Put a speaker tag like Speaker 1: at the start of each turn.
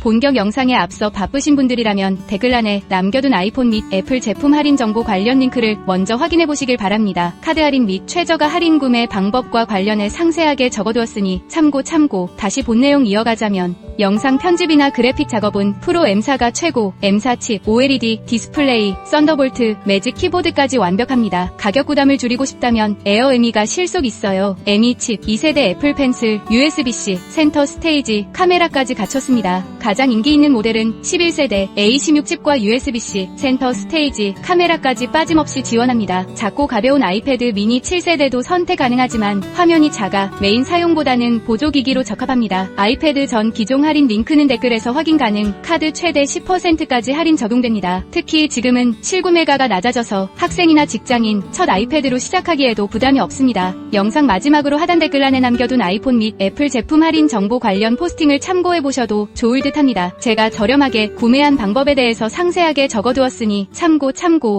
Speaker 1: 본격 영상에 앞서 바쁘신 분들이라면 댓글란에 남겨둔 아이폰 및 애플 제품 할인 정보 관련 링크를 먼저 확인해 보시길 바랍니다. 카드 할인 및 최저가 할인 구매 방법과 관련해 상세하게 적어두었으니 참고 참고 다시 본 내용 이어가자면 영상 편집이나 그래픽 작업은 프로 M4가 최고, M4 칩, OLED, 디스플레이, 썬더볼트, 매직 키보드까지 완벽합니다. 가격 부담을 줄이고 싶다면 에어 에미가 실속 있어요. 에미 칩, 2세대 애플 펜슬, USB-C, 센터 스테이지, 카메라까지 갖췄습니다. 가장 인기 있는 모델은 11세대 A16 칩과 USB-C, 센터 스테이지, 카메라까지 빠짐없이 지원합니다. 작고 가벼운 아이패드 미니 7세대도 선택 가능하지만 화면이 작아 메인 사용보다는 보조기기로 적합합니다. 아이패드 전 기종 할인 링크는 댓글에서 확인 가능, 카드 최대 10%까지 할인 적용됩니다. 특히 지금은 실구매가가 낮아져서 학생이나 직장인, 첫 아이패드로 시작하기에도 부담이 없습니다. 영상 마지막으로 하단 댓글란에 남겨둔 아이폰 및 애플 제품 할인 정보 관련 포스팅을 참고해보셔도 좋을 듯 합니다. 제가 저렴하게 구매한 방법에 대해서 상세하게 적어두었으니 참고 참고